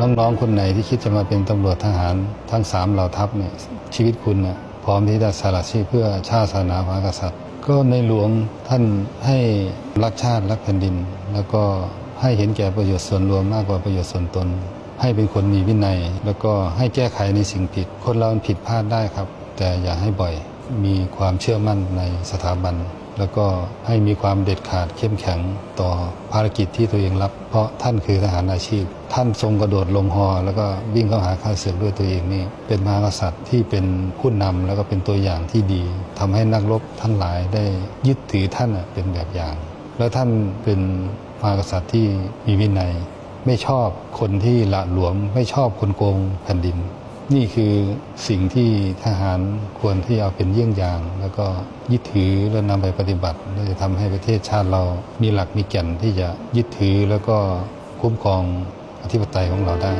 น้องๆ คนไหนที่คิดจะมาเป็นตำรวจทหารทั้งสามเหล่าทัพเนี่ยชีวิตคุณเนี่ยพร้อมที่จะสละชีพเพื่อชาติศาสนาพระกษัตริย์ ก็ในหลวงท่านให้รักชาติรักแผ่นดิน แล้วก็ให้เห็นแก่ประโยชน์ส่วนรวมมากกว่าประโยชน์ส่วนตน ให้เป็นคนมีวินัย แล้วก็ให้แก้ไขในสิ่งผิด คนเราผิดพลาดได้ครับ แต่อย่าให้บ่อย มีความเชื่อมั่นในสถาบัน แล้วก็ให้มีความเด็ดขาดเข้มแข็งต่อภารกิจที่ตัวเองรับ เพราะท่านคือทหารอาชีพ ท่านทรงกระโดดลงฮอแล้วก็วิ่งเข้าหาข้าศึกด้วยตัวเองนี่เป็นมหากษัตริย์ที่เป็นผู้นำแล้วก็เป็นตัวอย่างที่ดีทำให้นักรบทั้งหลายได้ยึดถือท่านเป็นแบบอย่าง แล้วท่านเป็นมหากษัตริย์ที่มีวินัย ไม่ชอบคนที่ละหลวม ไม่ชอบคนโกงแผ่นดิน นี่คือสิ่งที่ทหารควรที่เอาเป็นเยี่ยงอย่าง แล้วก็ยึดถือและนำไปปฏิบัติและจะทำให้ประเทศชาติเรามีหลักมีแก่นที่จะยึดถือแล้วก็คุ้มครองอธิปไตยของเราได้